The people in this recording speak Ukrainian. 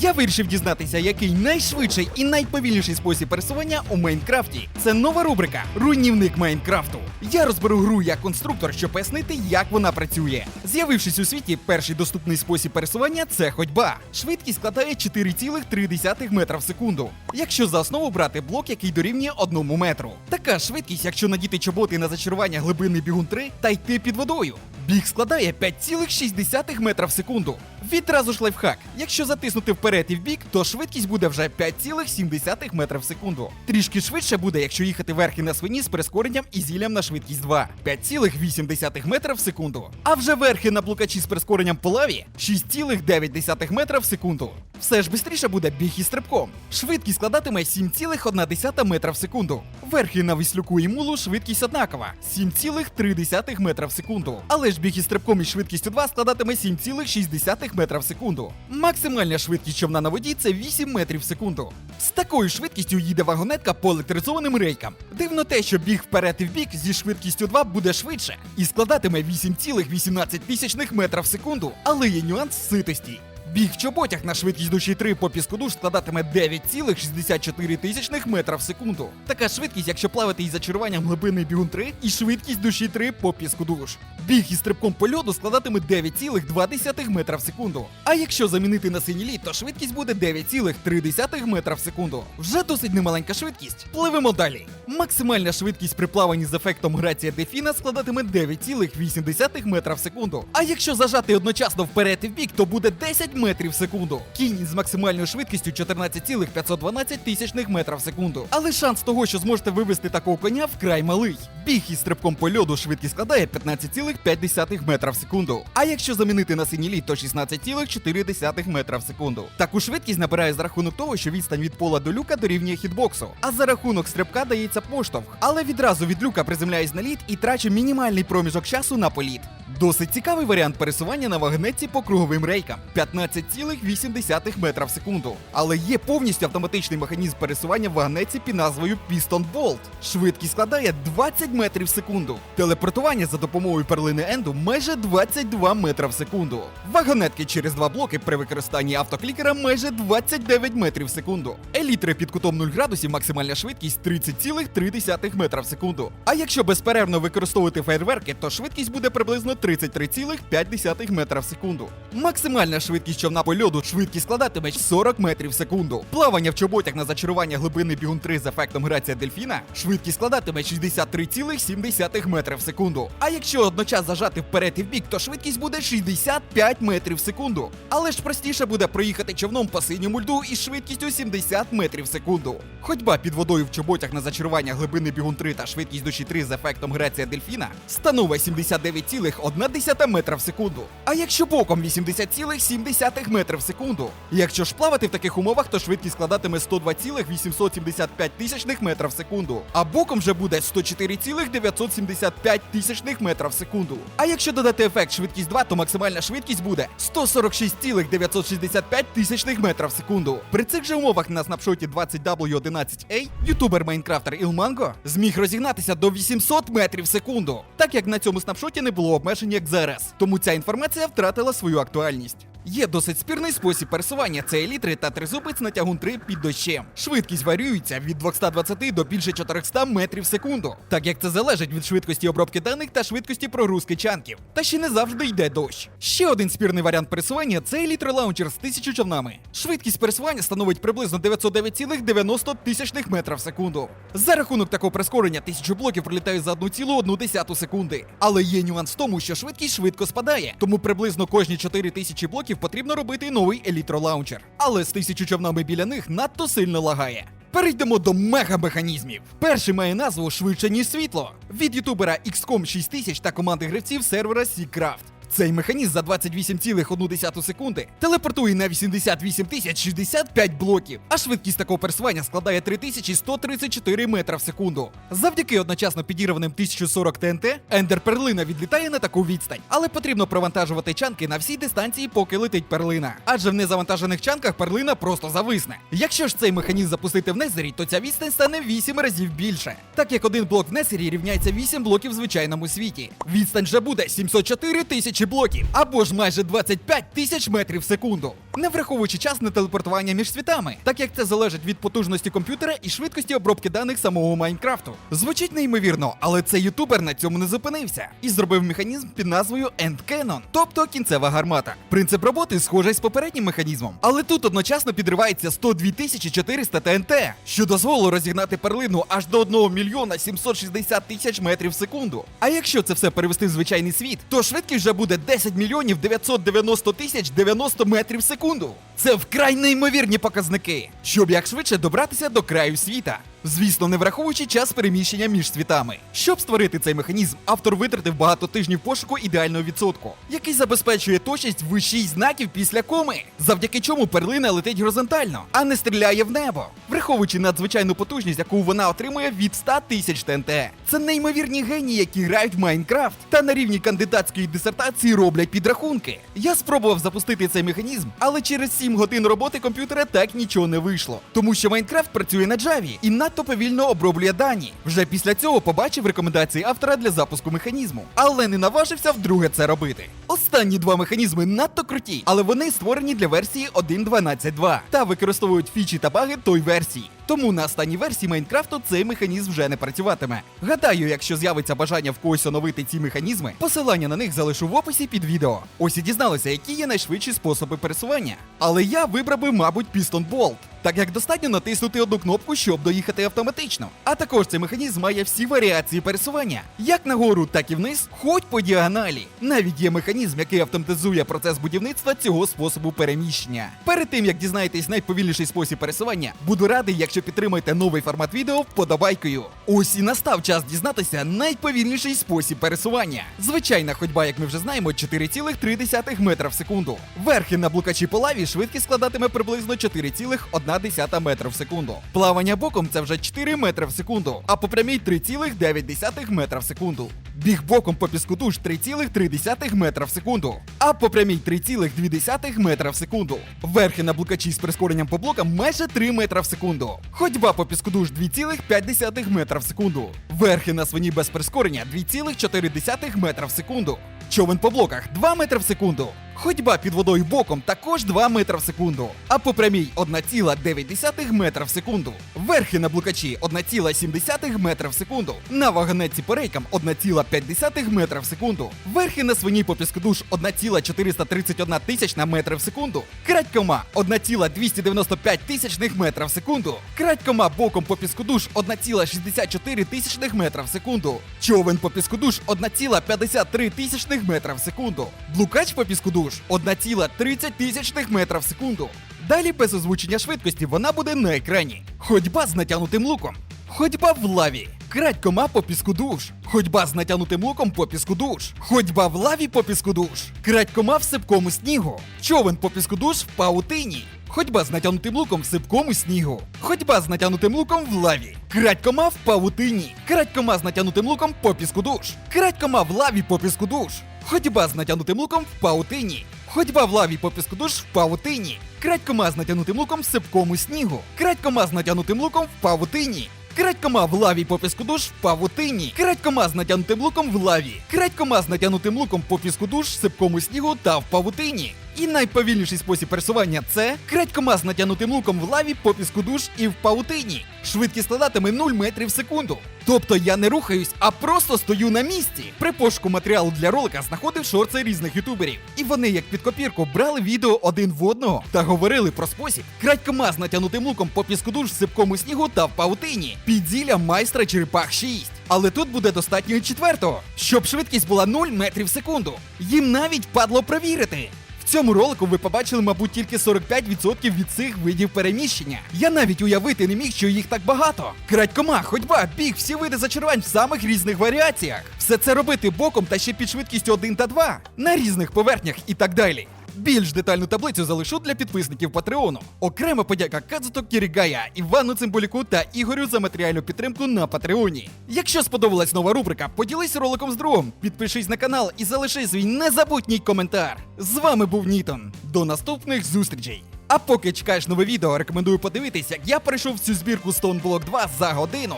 Я вирішив дізнатися, який найшвидший і найповільніший спосіб пересування у Майнкрафті. Це нова рубрика Руйнівник Майнкрафту. Я розберу гру як конструктор, щоб пояснити, як вона працює. З'явившись у світі, перший доступний спосіб пересування це ходьба. Швидкість складає 4,3 метра в секунду. Якщо за основу брати блок, який дорівнює 1 метру. Така швидкість, якщо надіти чоботи на зачарування глибинний бігун 3 та йти під водою. Біг складає 5,6 метра в секунду. Відразу ж лайфхак. Якщо затиснути вперед і вбік, то швидкість буде вже 5,7 метра в секунду. Трішки швидше буде, якщо їхати верхи на свині з прискоренням і зіллям на швидкість 2 5,8 метра в секунду. А вже верхи на блукачі з прискоренням по лаві 6,9 метра в секунду. Все ж швидше буде біг із стрибком. Швидкість складатиме 7,1 метра в секунду. Верхи на віслюку і мулу швидкість однакова 7,3 метра в секунду. Але ж біг із стрибком із швидкістю 2 складатиме 7,6 метра в секунду. Максимальна швидкість човна на воді це 8 метрів в секунду. З такою швидкістю їде вагонетка по електризованим рейкам. Дивно те, що біг вперед і вбік зі швидкістю 2 буде швидше і складатиме 8,18 метра в секунду. Але є нюанс ситості. Біг в чоботях на швидкість душі 3 по піскодуш складатиме 9,64 тисячних метра в секунду. Така швидкість, якщо плавати із зачаруванням глибинний бігун 3 і швидкість душі 3 по піскодуш. Біг із стрибком по льоду складатиме 9,2 метра в секунду. А якщо замінити на синій лід, то швидкість буде 9,3 метра в секунду. Вже досить немаленька швидкість. Пливемо далі. Максимальна швидкість при плаванні з ефектом грація дельфіна складатиме 9,8 метра в секунду. А якщо зажати одночасно вперед і вбік, то буде 10 метрів в секунду. Кінь з максимальною швидкістю 14,512 тисячних метра в секунду. Але шанс того, що зможете вивести такого коня, вкрай малий. Біг із стрибком по льоду швидкість складає 15,5 метра в секунду. А якщо замінити на синій лід, то 16,4 метра в секунду. Таку швидкість набирає за рахунок того, що відстань від пола до люка дорівнює хітбоксу. А за рахунок стрибка дається поштовх. Але відразу від люка приземляюсь на лід і трачу мінімальний проміжок часу на політ. Досить цікавий варіант пересування на вагнетці по круговим рейкам 15,8 метра в секунду. Але є повністю автоматичний механізм пересування в вагнетці під назвою Piston Bolt. Швидкість складає 20 метрів в секунду. Телепортування за допомогою перлини Енду майже 22 метра в секунду. Вагонетки через два блоки при використанні автоклікера майже 29 метрів в секунду. Елітри під кутом 0 градусів максимальна швидкість 30,3 метра в секунду. А якщо безперервно використовувати фейерверки, то швидкість буде приблизно 33,5 метра в секунду. Максимальна швидкість човна по льоду швидкість складатиме 40 метрів в секунду. Плавання в чоботях на зачарування глибини бігун 3 з ефектом грація дельфіна швидкість складатиме 63,7 метра в секунду. А якщо одночас зажати вперед і вбік, то швидкість буде 65 метрів в секунду. Але ж простіше буде проїхати човном по синьому льду із швидкістю 70 метрів в секунду. Ходьба під водою в чоботях на зачарування глибини бігун 3 та швидкість душі 3 з ефектом грація дельфіна становить 79,1 метра в секунду. А якщо боком 80,7 метра в секунду. Якщо ж плавати в таких умовах, то швидкість складатиме 102,875 тисячних метра в секунду. А боком вже буде 104,975 тисячних метра в секунду. А якщо додати ефект швидкість 2, то максимальна швидкість буде 146,965 тисячних метра в секунду. При цих же умовах на снапшоті 20W11A ютубер Майнкрафтер Ілманго зміг розігнатися до 800 метрів в секунду, так як на цьому снапшоті не було обмежень як зараз. Тому ця інформація втратила свою актуальність. Є досить спірний спосіб пересування це елітри та тризубець на тягун 3 під дощем. Швидкість варіюється від 220 до більше 400 метрів в секунду, так як це залежить від швидкості обробки даних та швидкості прогрузки чанків. Та ще не завжди йде дощ. Ще один спірний варіант пересування це елітри лаунчер з 1000 човнами. Швидкість пересування становить приблизно 909,90 тисячних метра в секунду. За рахунок такого прискорення 1000 блоків пролітають за 1,1 секунди. Але є нюанс в тому, що швидкість швидко спадає, тому приблизно кожні 4000 блоків потрібно робити новий елітро-лаунчер. Але з тисячу човнами біля них надто сильно лагає. Перейдемо до мега-механізмів. Перший має назву швидше, ніж світло від ютубера XCOM 6000 та команди гравців сервера SeaCraft. Цей механізм за 28,1 секунди телепортує на 88 тисяч 65 блоків, а швидкість такого пересування складає 3134 метра в секунду. Завдяки одночасно підірваним 1040 ТНТ, Ендер перлина відлітає на таку відстань, але потрібно провантажувати чанки на всій дистанції, поки летить перлина. Адже в незавантажених чанках перлина просто зависне. Якщо ж цей механізм запустити в Незері, то ця відстань стане 8 разів більше. Так як один блок в Незері рівняється 8 блоків в звичайному світі. Відстань же буде 704 тисячі тисячі блоків, або ж майже 25 тисяч метрів в секунду. Не враховуючи час на телепортування між світами, так як це залежить від потужності комп'ютера і швидкості обробки даних самого Майнкрафту. Звучить неймовірно, але цей ютубер на цьому не зупинився і зробив механізм під назвою End Cannon, тобто кінцева гармата. Принцип роботи схожий з попереднім механізмом, але тут одночасно підривається 102 400 ТНТ, що дозволило розігнати перлину аж до 1 мільйона 760 тисяч метрів в секунду. А якщо це все перевести в звичайний світ, то швидкість вже буде 10 мільйонів 990 тисяч 90 метрів в секунду. Це вкрай неймовірні показники, щоб як швидше добратися до краю світа. Звісно, не враховуючи час переміщення між світами. Щоб створити цей механізм, автор витратив багато тижнів пошуку ідеального відсотку, який забезпечує точність в 6 знаків після коми, завдяки чому перлина летить горизонтально, а не стріляє в небо, враховуючи надзвичайну потужність, яку вона отримує від 100 тисяч ТНТ. Це неймовірні генії, які грають в Майнкрафт та на рівні кандидатської дисертації роблять підрахунки. Я спробував запустити цей механізм, але через 7 годин роботи комп'ютера так нічого не вийшло, тому що Майнкрафт працює на Java і надто повільно оброблює дані. Вже після цього побачив рекомендації автора для запуску механізму, але не наважився вдруге це робити. Останні два механізми надто круті, але вони створені для версії 1.12.2 та використовують фічі та баги той версії. Тому на останній версії Майнкрафту цей механізм вже не працюватиме. Гадаю, якщо з'явиться бажання в когось оновити ці механізми, посилання на них залишу в описі під відео. Ось і дізналися, які є найшвидші способи пересування. Але я вибрав би, мабуть, Piston Bolt. Так як достатньо натиснути одну кнопку, щоб доїхати автоматично. А також цей механізм має всі варіації пересування, як нагору, так і вниз, хоч по діагоналі. Навіть є механізм, який автоматизує процес будівництва цього способу переміщення. Перед тим як дізнаєтесь найповільніший спосіб пересування, буду радий, якщо підтримаєте новий формат відео вподобайкою. Ось і настав час дізнатися найповільніший спосіб пересування. Звичайна ходьба, як ми вже знаємо, 4,3 метра в секунду. Верхи на блукачі по лаві швидкість складатиме приблизно 4,1 метра в секунду. Плавання боком це вже 4 метри в секунду, а по прямій 3,9 метра в секунду. Біг боком по піску душ 3,3 метра в секунду, а по прямій 3,2 метра в секунду. Верхи на блукачі з прискоренням по блокам майже 3 метра в секунду. Ходьба по піску душ 2,5 метра в секунду. Верхи на свині без прискорення 2,4 метра в секунду. Човен по блоках 2 метри в секунду. Ходьба під водою боком також 2 метри в секунду, а по прямій 1,9 метра в секунду. Верхи на блукачі 1,7 метра в секунду. На вагонетці по рейкам 1,5 метра в секунду. Верхи на свині по піскодуш 1,431 тисячна метра в секунду. Крадькома 1,295 тисячних метра в секунду. Крадькома боком по піскодуш 1,64 тисячних метра в секунду. Човен по піскодуш 1,53 тисячних метра в секунду. Блукач по піскодуш 1,30 тисячних метра в секунду. Далі без озвучення швидкості вона буде на екрані. Ходьба з натягнутим луком. Ходьба в лаві. Крадькома по піску душ. Ходьба з натягнутим луком по піску душ. Ходьба в лаві по піску душ. Крадькома в сипкому снігу. Човен по піску душ в паутині. Ходьба з натягнутим луком в сипкому снігу. Ходьба з натягнутим луком в лаві. Крадькома в павутині. Крадькома з натягнутим луком по піску душ. Крадькома в лаві по піску душ. Ходьба з натягнутим луком в паутині. Ходьба в лаві по піску душ в павутині. Крадькома з натягнутим луком в сипкому снігу. Крадькома з натягнутим луком в павутині. Крадькома в лаві по піску душ в павутині. Крадькома з натягнутим луком в лаві. Крадькома з натягнутим луком по піску душ в сипкому снігу та в павутині. І найповільніший спосіб пересування це крадькома з натягнутим луком в лаві по піску душ і в павутині. Швидкість складатиме 0 метрів в секунду. Тобто я не рухаюсь, а просто стою на місці. При пошуку матеріалу для ролика знаходив шорти різних ютуберів. І вони, як під копірку, брали відео один в одного та говорили про спосіб крадькома з натягнутим луком по піску душ сипкому снігу та в павутині. Підзілля майстра черепах 6. Але тут буде достатньо і четвертого, щоб швидкість була 0 метрів в секунду. Їм навіть падло перевірити. Цьому ролику ви побачили, мабуть, тільки 45% від цих видів переміщення. Я навіть уявити не міг, що їх так багато. Крадькома, ходьба, біг, всі види зачарувань в самих різних варіаціях. Все це робити боком та ще під швидкістю 1 та 2, на різних поверхнях і так далі. Більш детальну таблицю залишу для підписників Патреону. Окрема подяка Казуто Кірігая, Івану Цимбуліку та Ігорю за матеріальну підтримку на Патреоні. Якщо сподобалась нова рубрика, поділись роликом з другом, підпишись на канал і залиши свій незабутній коментар. З вами був Нітон. До наступних зустрічей. А поки чекаєш нове відео, рекомендую подивитись, як я перейшов цю збірку Stone Block 2 за годину.